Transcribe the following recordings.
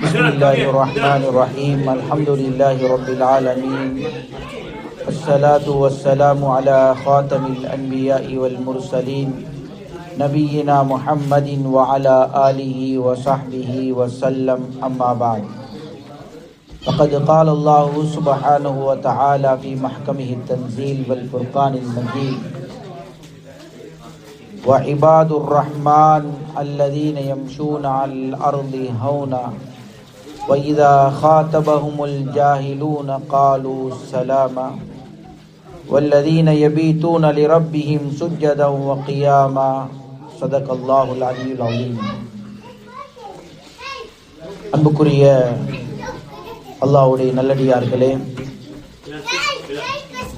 بسم الله الرحمن الرحيم الحمد لله رب العالمين الصلاة والسلام على خاتم الأنبياء والمرسلين نبينا محمد وعلى آله وصحبه وسلم أما بعد فقد قال الله سبحانه وتعالى في محكمه التنزيل والفرقان المجيد وعباد الرحمن الذين يمشون على الأرض هونا وإذا خاطبهم الجاهلون قالوا سلاما والذين يبيتون لربهم سجدا وقياما صدق الله العلي العظيم அன்புக்குரிய அல்லாஹ்வுடைய நல்லடியார்களே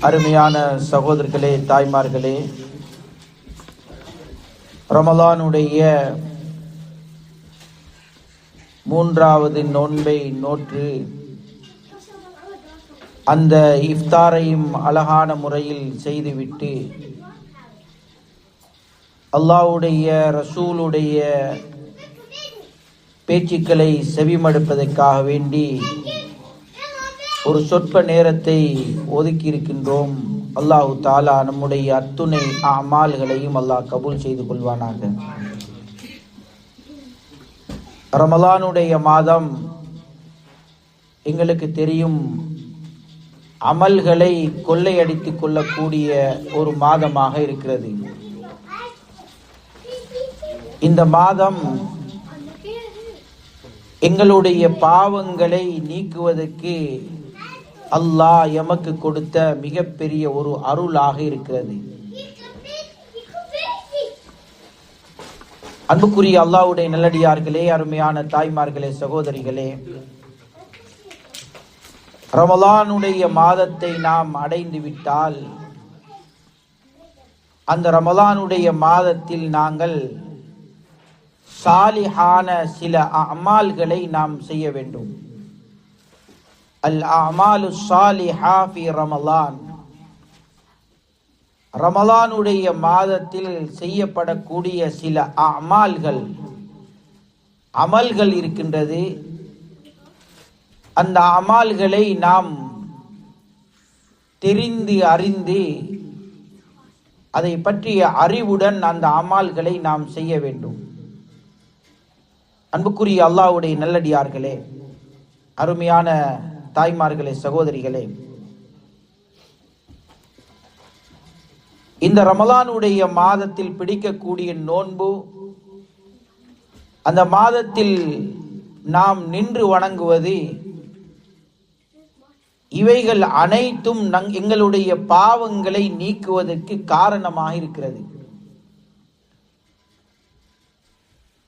அருமையான சகோதரர்களே தாய்மார்களே ரமலானுடைய மூன்றாவது நோன்பை நோற்று. அந்த இஃப்தாரையும் அழகான முறையில் செய்துவிட்டு அல்லாஹ்வுடைய ரசூலுடைய பேச்சுக்களை செவிமடுப்பதற்காக வேண்டி ஒரு சொற்ப நேரத்தை ஒதுக்கி இருக்கின்றோம் அல்லாஹு தாலா நம்முடைய அத்துணை அமால்களையும் அல்லாஹ் கபூல் செய்து கொள்வானாக. ரமலானுடைய மாதம் எங்களுக்கு தெரியும் அமல்களை கொள்ளையடித்துக் கொள்ளக்கூடிய ஒரு மாதமாக இருக்கிறது. இந்த மாதம் எங்களுடைய பாவங்களை நீக்குவதற்கு அல்லாஹ் எமக்கு கொடுத்த மிகப்பெரிய ஒரு அருளாக இருக்கிறது. அன்புக்குரிய அல்லாஹ்வுடைய நல்லடியார்களே அருமையான தாய்மார்களே சகோதரிகளே. ரமலானுடைய மாதத்தை நாம் அடைந்து விட்டால் அந்த ரமலானுடைய மாதத்தில் நாங்கள் சாலிஹான சில அமால்களை நாம் செய்ய வேண்டும். அல் அமாலு சாலிஹா ஃபி ரமலான். ரமலானுடைய மாதத்தில் செய்யப்படக்கூடிய சில அமால்கள் அமல்கள் இருக்கின்றது. அந்த அமால்களை நாம் தெரிந்து அறிந்து அதை பற்றிய அறிவுடன் அந்த அமால்களை நாம் செய்ய வேண்டும். அன்புக்குரிய அல்லாவுடைய நல்லடியார்களே அருமையான தாய்மார்களே சகோதரிகளே இந்த ரமலானுடைய மாதத்தில் பிடிக்கக்கூடிய நோன்பு அந்த மாதத்தில் நாம் நின்று வணங்குவது இவைகள் அனைத்தும் நங் எங்களுடைய பாவங்களை நீக்குவதற்கு காரணமாக இருக்கிறது.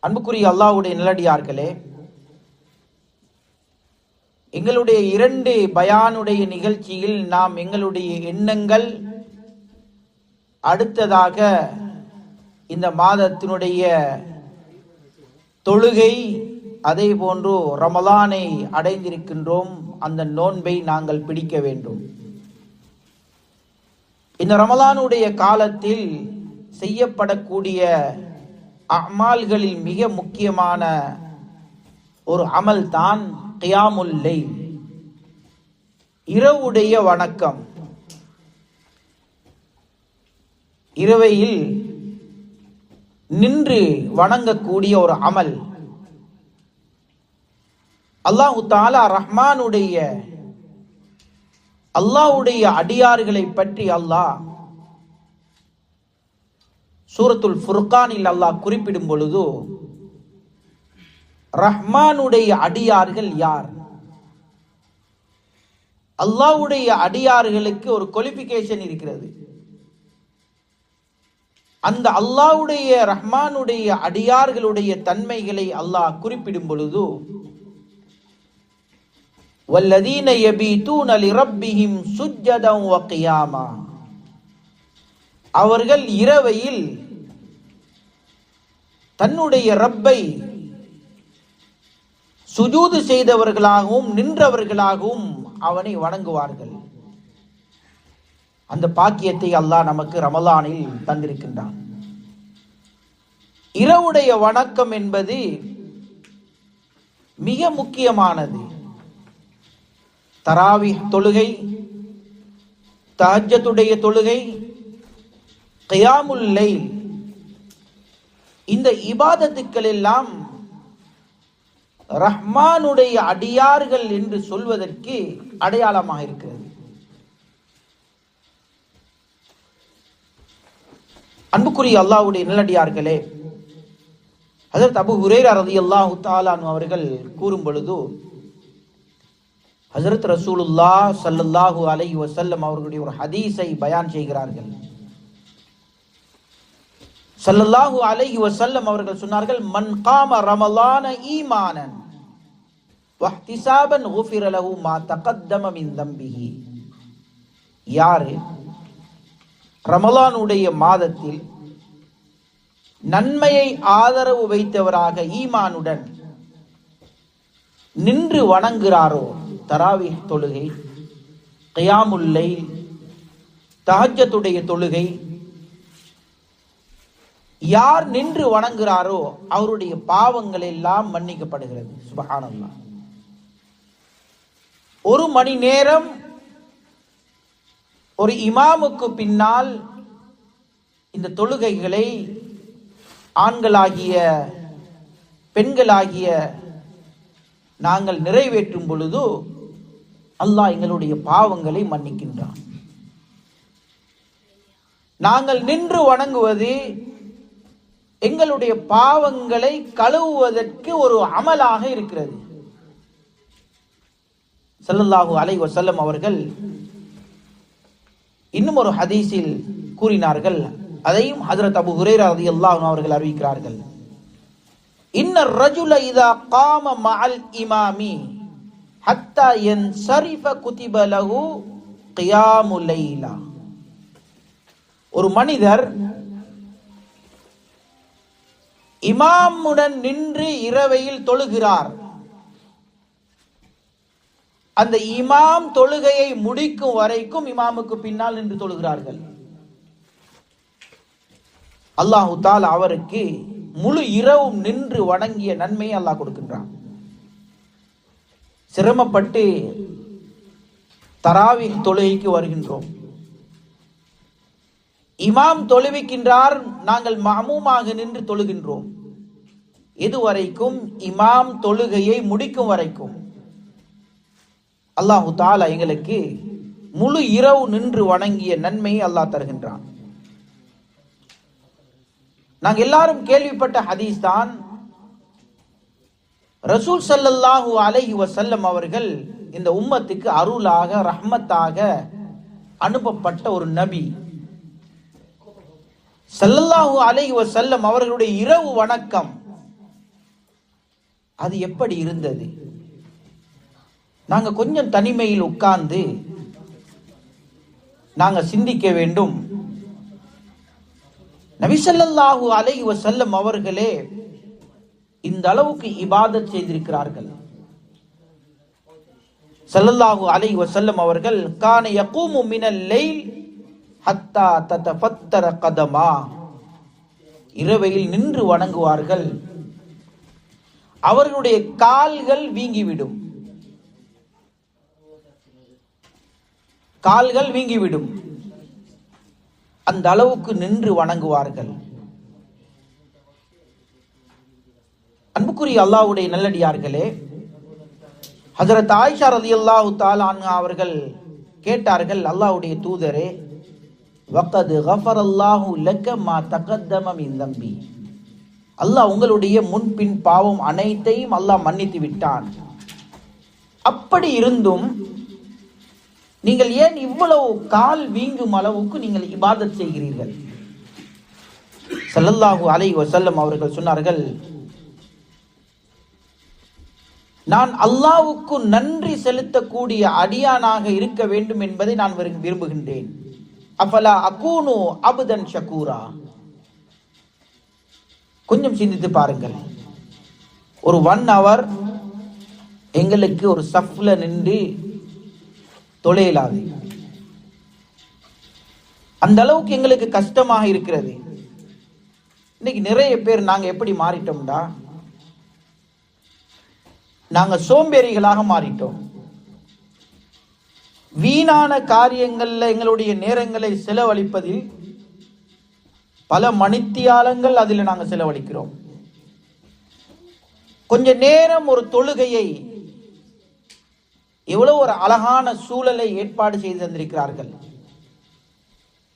அன்புக்குரிய அல்லாவுடைய நிலடியார்களே எங்களுடைய இரண்டு பயானுடைய நிகழ்ச்சியில் நாம் எங்களுடைய எண்ணங்கள் அடுத்ததாக இந்த மாதத்தினுடைய தொழுகை அதே போன்று ரமலானை அடைந்திருக்கின்றோம். அந்த நோன்பை நாங்கள் பிடிக்க வேண்டும். இந்த ரமலானுடைய காலத்தில் செய்யப்படக்கூடிய அமால்களில் மிக முக்கியமான ஒரு அமல் தான் கியாமுல்லை இரவுடைய வணக்கம். இரவையில் நின்று வணங்கக்கூடிய ஒரு அமல். அல்லாஹு தாலா ரஹ்மானுடைய அல்லாஹ்வுடைய அடியார்களை பற்றி அல்லாஹ் சூரத்துல் ஃபுர்கானில் அல்லாஹ் குறிப்பிடும் பொழுது ரஹ்மானுடைய அடியார்கள் யார்? அல்லாஹ்வுடைய அடியார்களுக்கு ஒரு குவாலிஃபிகேஷன் இருக்கிறது. அந்த அல்லாஹ்வுடைய ரஹ்மானுடைய அடியார்களுடைய தன்மைகளை அல்லாஹ் குறிப்பிடும் பொழுது வல்லதீன யபீதூன லிரப்பிஹிம் சுஜ்ஜதம் வ கியாமா. அவர்கள் இரவையில் தன்னுடைய ரப்பை சுஜூது செய்தவர்களாகவும் நின்றவர்களாகவும் அவனை வணங்குவார்கள். அந்த பாக்கியத்தை அல்லாஹ் நமக்கு ரமலானில் தந்திருக்கின்றான். இரவுடைய வணக்கம் என்பது மிக முக்கியமானது. தராவி தொழுகை தஹஜத்துடைய தொழுகை கயாமுல்லை இந்த இபாதத்துக்கள் எல்லாம் ரஹ்மானுடைய அடியார்கள் என்று சொல்வதற்கு அடையாளமாக இருக்கிறது. அன்புக்குரிய அல்லாஹ்வுடைய நிலடியார்களே அதற்கு அபு ஹுரேரா அல்லாஹ் தஆலான் அவர்கள் கூறும் பொழுது ஹசரத் ரசூலுல்லா சல்லுல்லாஹு அலை வசல்லம் அவர்களுடைய ஒரு ஹதீஸை பயான் செய்கிறார்கள். சல்லல்லாஹு அலை வசல்லம் அவர்கள் சொன்னார்கள் மன் காம ரமலான ஈமானன் வஹ்திசாபன் குஃபிர மா தகத்தம மின் தம்பிஹி. யாரு? ரமலானுடைய மாதத்தில் நன்மையை ஆதரவு வைத்தவராக ஈமானுடன் நின்று வணங்குகிறாரோ தராவி தொழுகை கயாமுல்லை தஹஜத்துடைய தொழுகை. யார் நின்று வணங்குகிறாரோ அவருடைய பாவங்கள் எல்லாம் மன்னிக்கப்படுகிறது. சுபஹானல்லா ஒரு மணி நேரம் ஒரு இமாமுக்கு பின்னால் இந்த தொழுகைகளை ஆண்களாகிய பெண்களாகிய நாங்கள் நிறைவேற்றும் பொழுது அல்லாஹ் எங்களுடைய பாவங்களை மன்னிக்கின்றான். நாங்கள் நின்று வணங்குவது எங்களுடைய பாவங்களை கழுவுவதற்கு ஒரு அமலாக இருக்கிறது. ஸல்லல்லாஹு அலைஹி வஸல்லம் அவர்கள் இன்னும் ஒரு ஹதீஸில் கூறினார்கள். அதையும் ஹஜரத் அபு ஹுரேரா ரலியல்லாஹு அவர்கள் அறிவிக்கிறார்கள். இன்ன ரஜுல இதா காம மஅல் இமாமி ஹத்தா என் சரிஃப குதிப லகு கியாமுலைலா ஒரு மனிதர் இமாமுடன் நின்று இரவையில் தொழுகிறார். அந்த இமாம் தொழுகையை முடிக்கும் வரைக்கும் இமாமுக்கு பின்னால் நின்று தொழுகிறார்கள். அல்லாஹு தால் அவருக்கு முழு இரவும் நின்று வணங்கிய நன்மையை அல்லாஹ் கொடுக்கின்றான். சிரமப்பட்டு தராவி தொழுகைக்கு வருகின்றோம். இமாம் தொழுவிக்கின்றார் நாங்கள் மாமூமாக நின்று தொழுகின்றோம். இதுவரைக்கும் இமாம் தொழுகையை முடிக்கும் வரைக்கும் அல்லாஹு தாலா எங்களுக்கு முழு இரவு நின்று வணங்கிய நன்மையை அல்லாஹ் தருகின்றான். நாங்க எல்லாரும் கேள்விப்பட்ட ஹதீஸ் தான் ரசூல் சல்லல்லாஹு அலஹி வசல்லம் அவர்கள் இந்த உம்மத்துக்கு அருளாக ரஹ்மத்தாக அனுப்பப்பட்ட ஒரு நபி. சல்லல்லாஹு அலஹி வசல்லம் அவர்களுடைய இரவு வணக்கம் அது எப்படி இருந்தது? நாங்க கொஞ்சம் தனிமையில் உட்கார்ந்து நாங்க சிந்திக்க வேண்டும். நபிசல்லாஹு அலைஹி செல்லும் அவர்களே இந்த அளவுக்கு இபாதத் செய்திருக்கிறார்கள். செல்லல்லாஹு அலைஹி செல்லும் அவர்கள் கான யகூமு மினல் லைல் ஹத்தா ததஃபத்தர கதமா. இரவையில் நின்று வணங்குவார்கள். அவர்களுடைய கால்கள் வீங்கிவிடும். கால்கள் வீங்கிவிடும். அந்த அளவுக்கு நின்று வணங்குவார்கள். அன்புக்குரிய அல்லாவுடைய நல்லடியார்களே ஹஜரத் ஆயிஷா ரதி அல்லாஹு தாலான் அவர்கள் கேட்டார்கள் அல்லாஹ்வுடைய தூதரே வக்கது கஃபரல்லாஹு லக்க மா தகத்தமம் மின் தம்பி. அல்லாஹ் உங்களுடைய முன்பின் பாவம் அனைத்தையும் அல்லாஹ் மன்னித்து விட்டான் அப்படி இருந்தும் நீங்கள் ஏன் இவ்வளவு கால் வீங்கும் அளவுக்கு நீங்கள் இபாதத் செய்கிறீர்கள்? ஸல்லல்லாஹு அலை வசல்லம் அவர்கள் சொன்னார்கள் நான் அல்லாவுக்கு நன்றி செலுத்தக்கூடிய அடியானாக இருக்க வேண்டும் என்பதை நான் விரும்புகின்றேன். அஃபலா அகூனு அபுதன் ஷக்கூரா கொஞ்சம் சிந்தித்து பாருங்கள். ஒரு ஒன் அவர் எங்களுக்கு ஒரு சஃப்ல நின்று தொலையலாது அந்த அளவுக்கு எங்களுக்கு கஷ்டமாக இருக்கிறது. இன்னைக்கு நிறைய பேர் நாங்க எப்படி மாறிட்டோம்டா? நாங்க சோம்பேறிகளாக மாறிட்டோம். வீணான காரியங்கள்ல எங்களுடைய நேரங்களை செலவழிப்பதில் பல மணித்தியாலங்கள் அதில் நாங்கள் செலவழிக்கிறோம். கொஞ்ச நேரம் ஒரு தொழுகையை எவ்வளவு ஒரு அழகான சூழலை ஏற்பாடு செய்து தந்திருக்கிறார்கள்.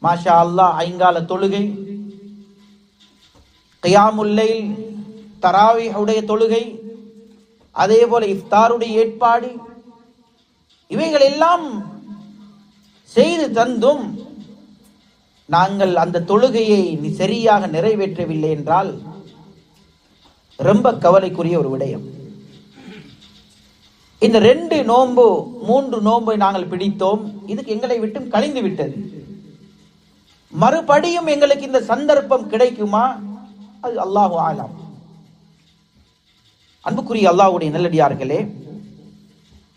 மாஷா அல்லாஹ் ஐங்கால தொழுகை கியாமுல்லை தராவிஹுடைய தொழுகை அதே போல இஃப்தாருடைய ஏற்பாடு இவைகள் எல்லாம் செய்து தந்தும் நாங்கள் அந்த தொழுகையை சரியாக நிறைவேற்றவில்லை என்றால் ரொம்ப கவலைக்குரிய ஒரு விடயம். இந்த ரெண்டு நோன்பு மூன்று நோன்பை நாங்கள் பிடித்தோம். இதுக்கு எங்களை விட்டும் கழிந்து விட்டது. மறுபடியும் எங்களுக்கு இந்த சந்தர்ப்பம் கிடைக்குமா? அது அல்லாஹு ஆலாம். அன்புக்குரிய அல்லாஹுடைய நல்லடியார்களே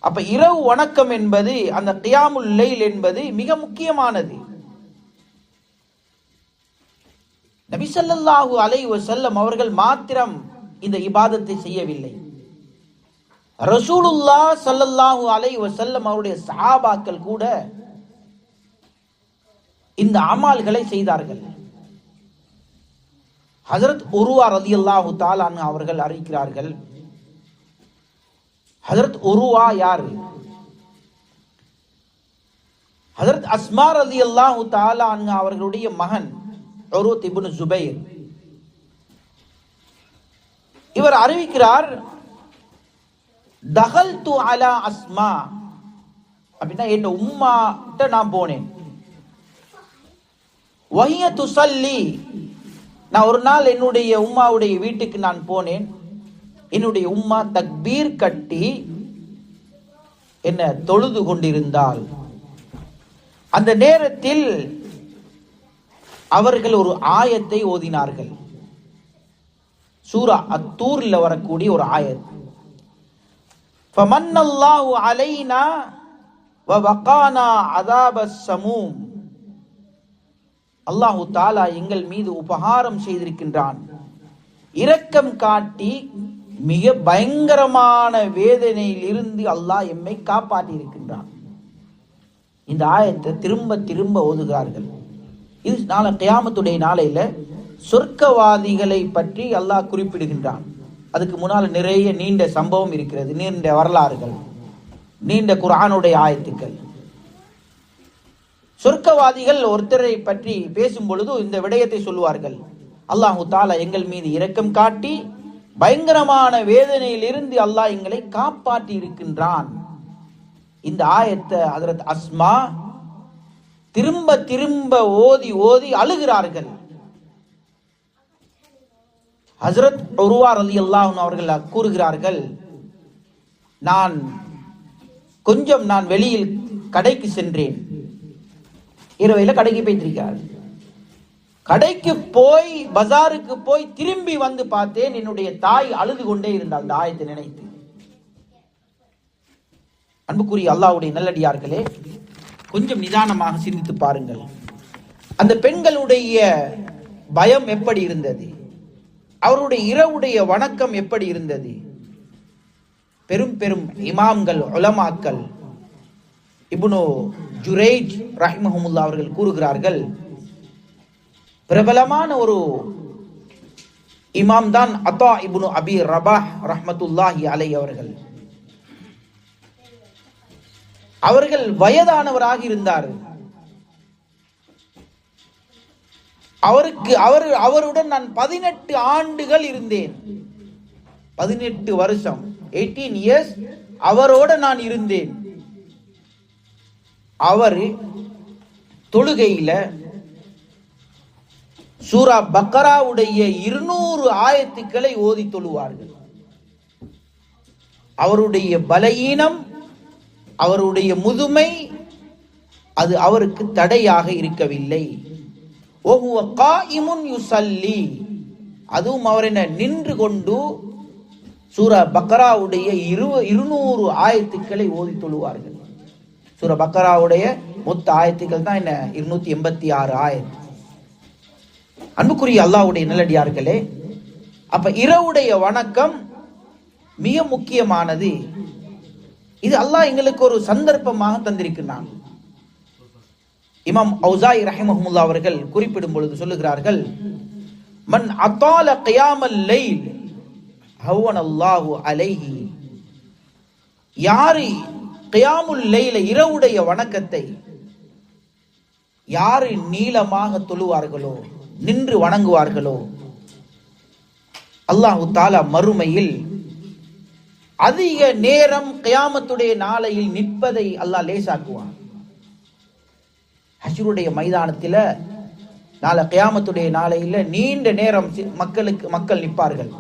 அப்ப இரவு வணக்கம் என்பது அந்த கியாமுல் லைல் என்பது மிக முக்கியமானது. நபிசல்லாஹு ஸல்லல்லாஹு அலைஹி அவர்கள் மாத்திரம் இந்த இபாதத்தை செய்யவில்லை. ரசூலுல்லா சல்லல்லாஹு அலை வசல்லம் அவருடைய சஹாபாக்கள் கூட இந்த அமால்களை செய்தார்கள். ஹசரத் உருவா ரதி அல்லாஹு அன்ஹு அவர்கள் அறிவிக்கிறார்கள் ஹசரத் உருவா யார்? ஹசரத் அஸ்மா ரதி அல்லாஹு அன்ஹு அவர்களுடைய மகன் உருத் இப்னு ஜுபைர். இவர் அறிவிக்கிறார் தகல் து அலா அஸ்மா. அப்படின்னா என் உம்மாட்ட நான் போனேன். வஹிய துசல்லி. நான் ஒரு நாள் என்னுடைய உம்மாவுடைய வீட்டுக்கு நான் போனேன். என்னுடைய உம்மா தக்பீர் கட்டி என்ன தொழுது கொண்டிருந்தால் அந்த நேரத்தில் அவர்கள் ஒரு ஆயத்தை ஓதினார்கள். சூரா அத்தூரில் வரக்கூடிய ஒரு ஆயத். فمن الله علينا ووقانا عذاب السموم அல்லாஹு தாலா எங்கள் மீது உபகாரம் செய்திருக்கின்றான் இரக்கம் காட்டி மிக பயங்கரமான வேதனையில் இருந்து அல்லாஹ் எம்மை காப்பாற்றி இருக்கின்றான் இந்த ஆயத்தை திரும்ப திரும்ப ஓதுகிறார்கள் இது நாளை கியாமத்துடைய நாளையில சொர்க்கவாதிகளை பற்றி அல்லாஹ் குறிப்பிடுகின்றான் அதுக்கு முன்னால் நிறைய நீண்ட சம்பவம் இருக்கிறது நீண்ட வரலாறுகள் நீண்ட குரானுடைய ஆயத்துக்கள். சொர்க்கவாதிகள் ஒருத்தரை பற்றி பேசும் பொழுது இந்த விடயத்தை சொல்லுவார்கள். அல்லாஹு தாலா எங்கள் மீது இரக்கம் காட்டி பயங்கரமான வேதனையிலிருந்து அல்லாஹ் எங்களை காப்பாற்றி இருக்கின்றான். இந்த ஆயத்தை ஹஜரத் அஸ்மா திரும்ப திரும்ப ஓதி ஓதி அழுகிறார்கள். ஹசரத் உருவா ரலி அவர்கள் கூறுகிறார்கள் நான் கொஞ்சம் நான் வெளியில் கடைக்கு சென்றேன். இரவையில் கடைக்கு போய்த்திருக்கிறார் கடைக்கு போய் பஜாருக்கு போய் திரும்பி வந்து பார்த்தேன் என்னுடைய தாய் அழுது கொண்டே இருந்தாள். அந்த ஆயத்தை நினைத்து. அன்புக்குரிய அல்லாவுடைய நல்லடியார்களே கொஞ்சம் நிதானமாக சிந்தித்து பாருங்கள். அந்த பெண்களுடைய பயம் எப்படி இருந்தது? அவருடைய இரவுடைய வணக்கம் எப்படி இருந்தது? பெரும் பெரும் இமாம்கள் உலமாக்கள் இப்னு ஜுரேஜ் ரஹ்மஹமுல்லா அவர்கள் கூறுகிறார்கள் பிரபலமான ஒரு இமாம் தான் அத்தா இப்னு அபி ரபாஹ் ரஹமத்துல்லாஹி அலை அவர்கள். அவர்கள் வயதானவராக இருந்தார். அவருக்கு அவர் அவருடன் நான் பதினெட்டு ஆண்டுகள் இருந்தேன். பதினெட்டு வருஷம். எயிட்டீன் இயர்ஸ் அவரோட நான் இருந்தேன். அவர் தொழுகையில சூரா பக்கராவுடைய இருநூறு ஆயத்துக்களை ஓதி தொழுவார்கள். அவருடைய பலகீனம் அவருடைய முதுமை அது அவருக்கு தடையாக இருக்கவில்லை. ஒஹுவ காயிமுன் யுசல்லி அதுவும் அவர் என்ன நின்று கொண்டு சூர பக்கராவுடைய இரு இருநூறு ஆயத்துக்களை ஓதி தொழுவார்கள். சூர பக்கராவுடைய மொத்த ஆயத்துக்கள் தான் என்ன? இருநூத்தி எண்பத்தி ஆறு ஆயத்து அன்புக்குரிய அல்லாவுடைய நிலடியார்களே அப்ப இரவுடைய வணக்கம் மிக முக்கியமானது. இது அல்லாஹ் எங்களுக்கு ஒரு சந்தர்ப்பமாக தந்திருக்கிறான். இமாம் ஔசாய் ரஹிமஹமுல்லா அவர்கள் குறிப்பிடும் பொழுது சொல்லுகிறார்கள் மன் அத்தால கியாமல் லைல் ஹவன் அல்லாஹு அலைஹி. யாரு கியாமுல் லைல இரவுடைய வணக்கத்தை யாரு நீளமாக தொழுவார்களோ நின்று வணங்குவார்களோ அல்லாஹு தாலா மறுமையில் அதிக நேரம் கியாமத்துடைய நாளையில் நிற்பதை அல்லாஹ் லேசாக்குவான். ஹஷருடைய மைதானத்தில் நாளை கியாமத்துடைய நாளையில் நீண்ட நேரம் மக்களுக்கு மக்கள் நிற்பார்கள்.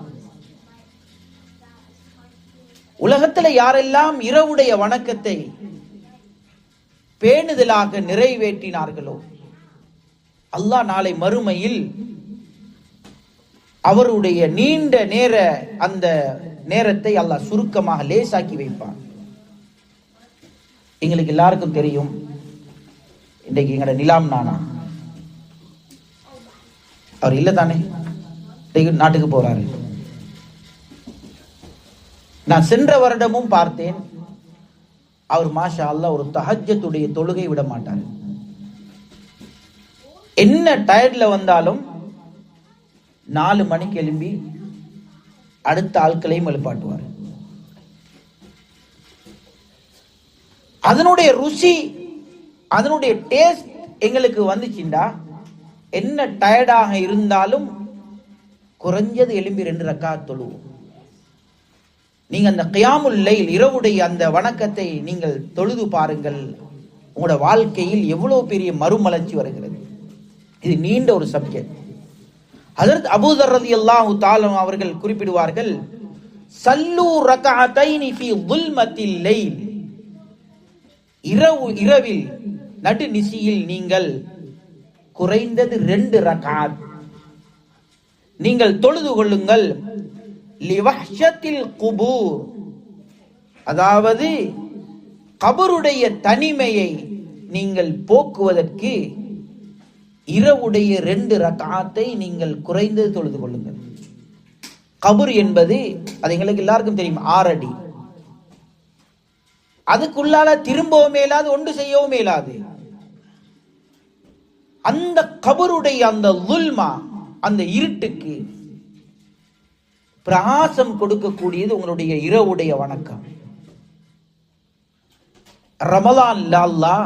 உலகத்தில் யாரெல்லாம் இரவுடைய வணக்கத்தை பேணுதலாக நிறைவேற்றினார்களோ அல்லாஹ் நாளை மறுமையில் அவருடைய நீண்ட நேர அந்த நேரத்தை அல்லாஹ் சுருக்கமாக லேசாக்கி வைப்பான். எங்களுக்கு எல்லாருக்கும் தெரியும் இன்றைக்கு எங்கட நிலாம் நானா? அவர் இல்லை தானே? இன்றைக்கு நாட்டுக்கு போறாரு. நான் சென்ற வருடமும் பார்த்தேன். அவர் மாஷா அல்லாஹ் ஒரு தகஜத்துடைய தொழுகை விட மாட்டார். என்ன டயர்ட்ல வந்தாலும் நாலு மணிக்கு எழும்பி அடுத்த ஆட்களையும் எழுப்பாட்டுவார் அதனுடைய ருசி அதனுடைய டேஸ்ட் எங்களுக்கு வந்துச்சுண்டா. என்ன டயர்டாக இருந்தாலும் குறைஞ்சது எலும்பி ரெண்டு ரக்கா தொழுவோம். நீங்க அந்த கியாமுல் லைல் இரவுடைய அந்த வணக்கத்தை நீங்கள் தொழுது பாருங்கள். உங்களோட வாழ்க்கையில் எவ்வளவு பெரிய மறுமலர்ச்சி வருகிறது. இது நீண்ட ஒரு சப்ஜெக்ட் அதற்கு அபூதர் ரலியல்லாஹு தாலம் அவர்கள் குறிப்பிடுவார்கள் சல்லு ரகஅத்தைனி ஃபி ظுல்மத்தில் லைல் இரவு இரவில் நடு நிசியில் நீங்கள் குறைந்தது ரெண்டு ரகாத் நீங்கள் தொழுது கொள்ளுங்கள். லிவஹ்ஷத்தில் குபூர். அதாவது கபருடைய தனிமையை நீங்கள் போக்குவதற்கு இரவுடைய ரெண்டு ரகாத்தை நீங்கள் குறைந்தது தொழுது கொள்ளுங்கள். கபர் என்பது அது எங்களுக்கு எல்லாருக்கும் தெரியும் ஆறடி. அதுக்குள்ளால திரும்பவும் மேலாது ஒன்று செய்யவும் மேலாது அந்த கபருடைய அந்த லுல்மா அந்த இருட்டுக்கு பிரகாசம் கொடுக்கக்கூடியது உங்களுடைய இரவுடைய வணக்கம். ரமலான் லால்லா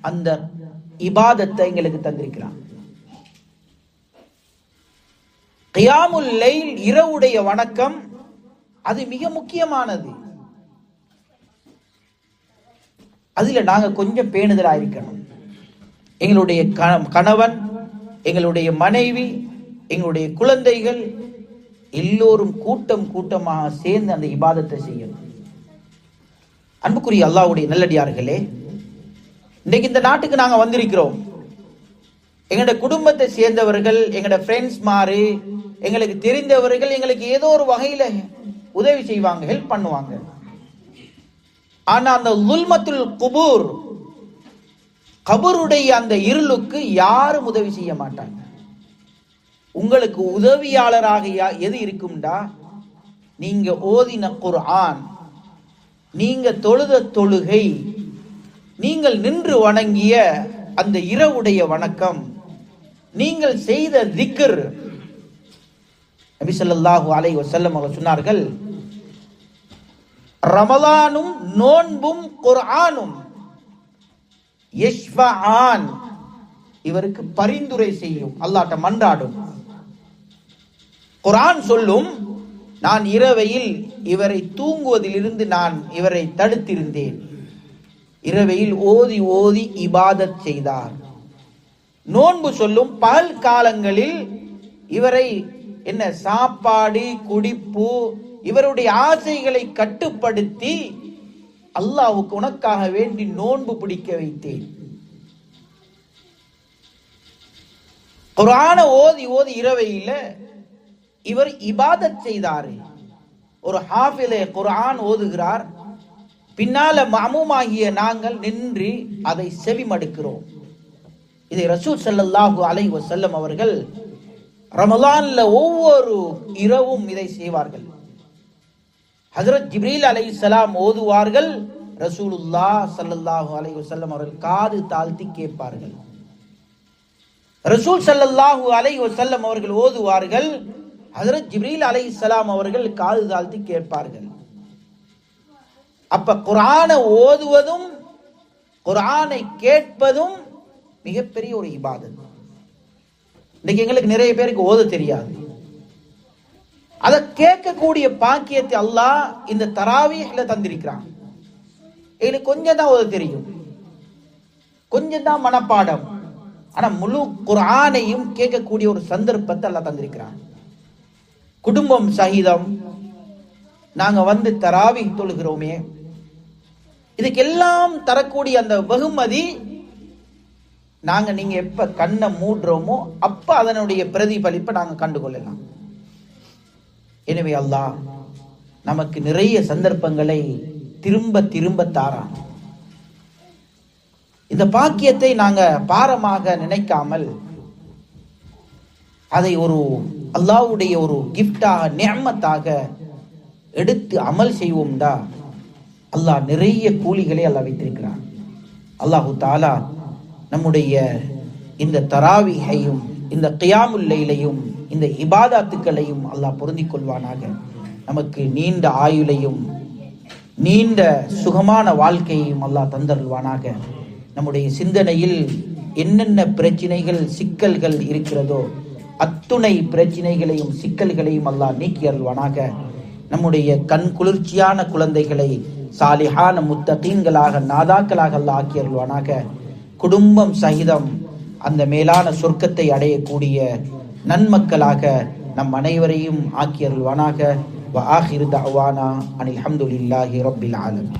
அந்த இபாதத்தை எங்களுக்கு தந்திருக்கிறான். கியாமுல் லைல் இரவுடைய வணக்கம் அது மிக முக்கியமானது. அதுல நாங்க கொஞ்சம் பேணுதலா இருக்கணும். எங்களுடைய கண- கணவன் எங்களுடைய மனைவி எங்களுடைய குழந்தைகள் எல்லோரும் கூட்டம் கூட்டமாக சேர்ந்து அந்த இபாதத்தை செய்யணும் அன்புக்குரிய அல்லாவுடைய நல்லடியார்களே இன்னைக்கு இந்த நாட்டுக்கு நாங்கள் வந்திருக்கிறோம். எங்களோட குடும்பத்தை சேர்ந்தவர்கள் எங்களோட ஃப்ரெண்ட்ஸ் மாறு எங்களுக்கு தெரிந்தவர்கள் எங்களுக்கு ஏதோ ஒரு வகையில உதவி செய்வாங்க ஹெல்ப் பண்ணுவாங்க. ஆனா அந்த லுல்மத்துல் குபூர் கபருடைய அந்த இருளுக்கு யாரும் உதவி செய்ய மாட்டாங்க. உங்களுக்கு உதவியாளராக யா- எது இருக்கும்டா? நீங்க ஓதின குர்ஆன் நீங்க தொழுத தொழுகை நீங்கள் நின்று வணங்கிய அந்த இரவுடைய வணக்கம் நீங்கள் செய்த திக்கர் நபிசல்லாஹு அலை வசல்லம் அவர் சொன்னார்கள் ரமலானும் நோன்பும் குர்ஆனும். யஷ்ஃபஆன். இவருக்கு பரிந்துரை செய்யும். அல்லாட்ட மன்றாடும். குரான் சொல்லும் நான் இரவையில் இவரை தூங்குவதிலிருந்து நான் இவரை தடுத்திருந்தேன். இரவையில் ஓதி ஓதி இபாதத் செய்தார். நோன்பு சொல்லும் பகல் காலங்களில் இவரை என்ன சாப்பாடு குடிப்பு இவருடைய ஆசைகளை கட்டுப்படுத்தி அல்லாவுக்கு உனக்காக வேண்டி நோன்பு பிடிக்க வைத்தேன். குரான ஓதி ஓதி இரவையில் இவர் இபாதத் செய்தாரு. ஒரு ஹாஃபிலே குரான் ஓதுகிறார். பின்னால மாமுமாகிய நாங்கள் நின்று அதை செவிமடுக்கிறோம். இதை ரசூல் ஸல்லல்லாஹு அலை வசல்லம் அவர்கள் ரமலான்ல ஒவ்வொரு இரவும் இதை செய்வார்கள். ஹசரத் ஜிப்ரீல் அலைஹிஸ்ஸலாம் ஓதுவார்கள். ரசூலுல்லா சல்லல்லாஹு அலை வசல்லம் அவர்கள் காது தாழ்த்தி கேட்பார்கள். ரசூல் சல்லல்லாஹு அலை வசல்லம் அவர்கள் ஓதுவார்கள். ஹசரத் ஜிப்ரீல் அலைஹிஸ்ஸலாம் அவர்கள் காது தாழ்த்தி கேட்பார்கள். அப்ப குர்ஆனை ஓதுவதும் குரானை கேட்பதும் மிகப்பெரிய ஒரு இபாதத். இன்னைக்கு எங்களுக்கு நிறைய பேருக்கு ஓத தெரியாது. அதை கேட்கக்கூடிய பாக்கியத்தை அல்லாஹ் இந்த தராவீஹ்ல தந்திருக்கிறான். எங்களுக்கு கொஞ்சம் தான் தெரியும். கொஞ்சம் தான் மனப்பாடம். ஆனா முழு குரானையும் கேட்கக்கூடிய ஒரு சந்தர்ப்பத்தை அல்லாஹ் தந்திருக்கிறான். குடும்பம் சகிதம். நாங்க வந்து தராவி தொழுகிறோமே. இதுக்கெல்லாம் தரக்கூடிய அந்த வெகுமதி நாங்க நீங்க எப்ப கண்ணை மூடுறோமோ அப்ப அதனுடைய பிரதிபலிப்பை நாங்க கண்டுகொள்ளலாம். எனவே அல்லாஹ் நமக்கு நிறைய சந்தர்ப்பங்களை திரும்ப திரும்ப தாரான். இந்த பாக்கியத்தை நாங்க பாரமாக நினைக்காமல் அதை ஒரு அல்லாஹ்வுடைய ஒரு கிஃப்டாக நேமத்தாக எடுத்து அமல் செய்வோம்டா. அல்லாஹ் நிறைய கூலிகளை அல்லாஹ் வைத்திருக்கிறான். அல்லாஹு தாலா நம்முடைய இந்த தராவிகையும் இந்த கியாமுல்லையிலையும் இந்த இபாதாத்துக்களையும் அல்லாஹ் பொருந்திக் கொள்வானாக நமக்கு நீண்ட ஆயுளையும் நீண்ட சுகமான வாழ்க்கையையும் அல்லாஹ் தந்தருள்வானாக. நம்முடைய சிந்தனையில் என்னென்ன பிரச்சனைகள் சிக்கல்கள் இருக்கிறதோ அத்துணை பிரச்சனைகளையும் சிக்கல்களையும் அல்லாஹ் நீக்கி அருள்வானாக. நம்முடைய கண் குளிர்ச்சியான குழந்தைகளை சாலிஹான முத்தகீன்களாக நாதாக்களாக அல்லாஹ் ஆக்கி அருள்வானாக. குடும்பம் சகிதம் அந்த மேலான சொர்க்கத்தை அடையக்கூடிய நன்மக்களாக நம் அனைவரையும் ஆக்கியருள்வானாக வ ஆஹிரு தவானா அனில் அஹமதுல்லாஹி ரப்பில் ஆலமி